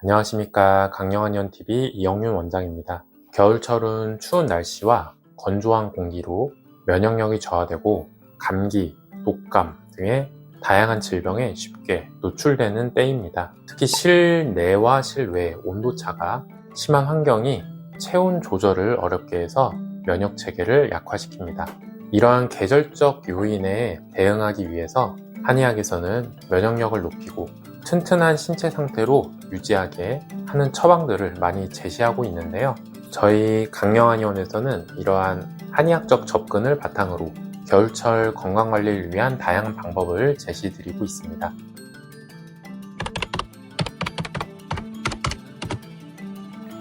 안녕하십니까 강영한연TV 이영윤 원장입니다. 겨울철은 추운 날씨와 건조한 공기로 면역력이 저하되고 감기, 독감 등의 다양한 질병에 쉽게 노출되는 때입니다. 특히 실내와 실외 온도차가 심한 환경이 체온 조절을 어렵게 해서 면역 체계를 약화시킵니다. 이러한 계절적 요인에 대응하기 위해서 한의학에서는 면역력을 높이고 튼튼한 신체 상태로 유지하게 하는 처방들을 많이 제시하고 있는데요. 저희 강령한의원에서는 이러한 한의학적 접근을 바탕으로 겨울철 건강관리를 위한 다양한 방법을 제시드리고 있습니다.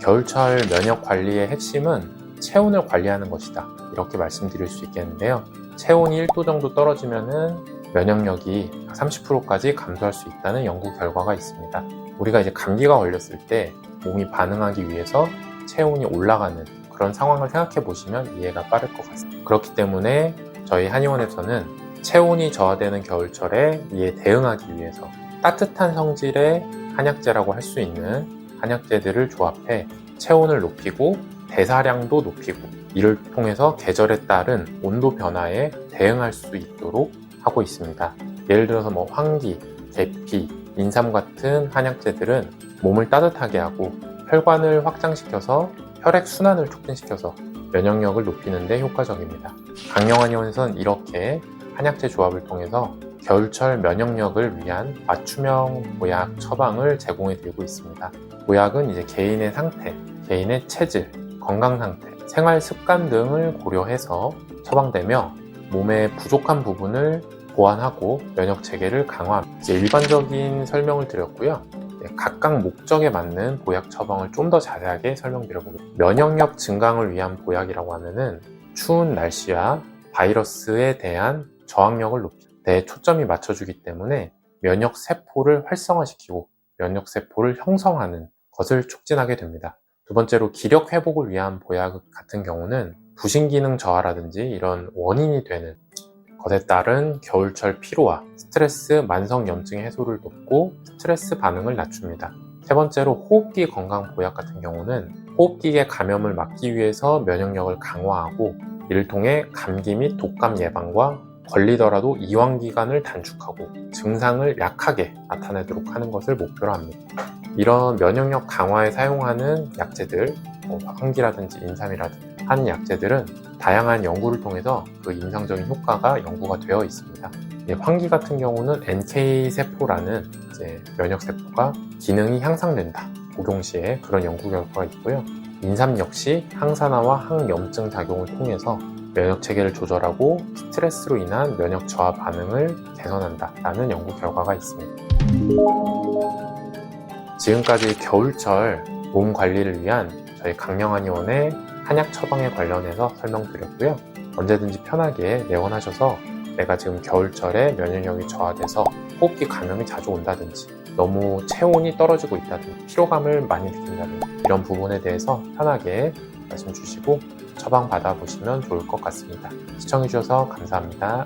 겨울철 면역 관리의 핵심은 체온을 관리하는 것이다. 이렇게 말씀드릴 수 있겠는데요. 체온이 1도 정도 떨어지면은 면역력이 30%까지 감소할 수 있다는 연구 결과가 있습니다. 우리가 이제 감기가 걸렸을 때 몸이 반응하기 위해서 체온이 올라가는 그런 상황을 생각해 보시면 이해가 빠를 것 같습니다. 그렇기 때문에 저희 한의원에서는 체온이 저하되는 겨울철에 이에 대응하기 위해서 따뜻한 성질의 한약재라고 할 수 있는 한약재들을 조합해 체온을 높이고 대사량도 높이고 이를 통해서 계절에 따른 온도 변화에 대응할 수 있도록 하고 있습니다. 예를 들어서 뭐 황기, 계피, 인삼 같은 한약재들은 몸을 따뜻하게 하고 혈관을 확장시켜서 혈액 순환을 촉진시켜서 면역력을 높이는 데 효과적입니다. 강령한의원에서는 이렇게 한약재 조합을 통해서 겨울철 면역력을 위한 맞춤형 보약 처방을 제공해 드리고 있습니다. 보약은 이제 개인의 상태, 개인의 체질, 건강 상태, 생활 습관 등을 고려해서 처방되며 몸의 부족한 부분을 보완하고 면역 체계를 강화. 이제 일반적인 설명을 드렸고요. 네, 각각 목적에 맞는 보약 처방을 좀 더 자세하게 설명드려보겠습니다. 면역력 증강을 위한 보약이라고 하면은 추운 날씨와 바이러스에 대한 저항력을 높이 내 초점이 맞춰주기 때문에 면역 세포를 활성화시키고 면역 세포를 형성하는 것을 촉진하게 됩니다. 두 번째로 기력 회복을 위한 보약 같은 경우는 부신 기능 저하라든지 이런 원인이 되는 것에 따른 겨울철 피로와 스트레스, 만성 염증 해소를 돕고 스트레스 반응을 낮춥니다. 세 번째로 호흡기 건강 보약 같은 경우는 호흡기계 감염을 막기 위해서 면역력을 강화하고 이를 통해 감기 및 독감 예방과 걸리더라도 이완 기간을 단축하고 증상을 약하게 나타내도록 하는 것을 목표로 합니다. 이런 면역력 강화에 사용하는 약재들, 뭐 황기라든지 인삼이라든지 한 약재들은 다양한 연구를 통해서 그 임상적인 효과가 연구가 되어 있습니다. 예, 환기 같은 경우는 NK 세포라는 이제 면역 세포가 기능이 향상된다. 복용 시에 그런 연구 결과가 있고요. 인삼 역시 항산화와 항염증 작용을 통해서 면역 체계를 조절하고 스트레스로 인한 면역 저하 반응을 개선한다라는 연구 결과가 있습니다. 지금까지 겨울철 몸 관리를 위한 저희 강령한 의원의 한약 처방에 관련해서 설명드렸고요. 언제든지 편하게 내원하셔서 내가 지금 겨울철에 면역력이 저하돼서 호흡기 감염이 자주 온다든지 너무 체온이 떨어지고 있다든지 피로감을 많이 느낀다든지 이런 부분에 대해서 편하게 말씀 주시고 처방 받아보시면 좋을 것 같습니다. 시청해주셔서 감사합니다.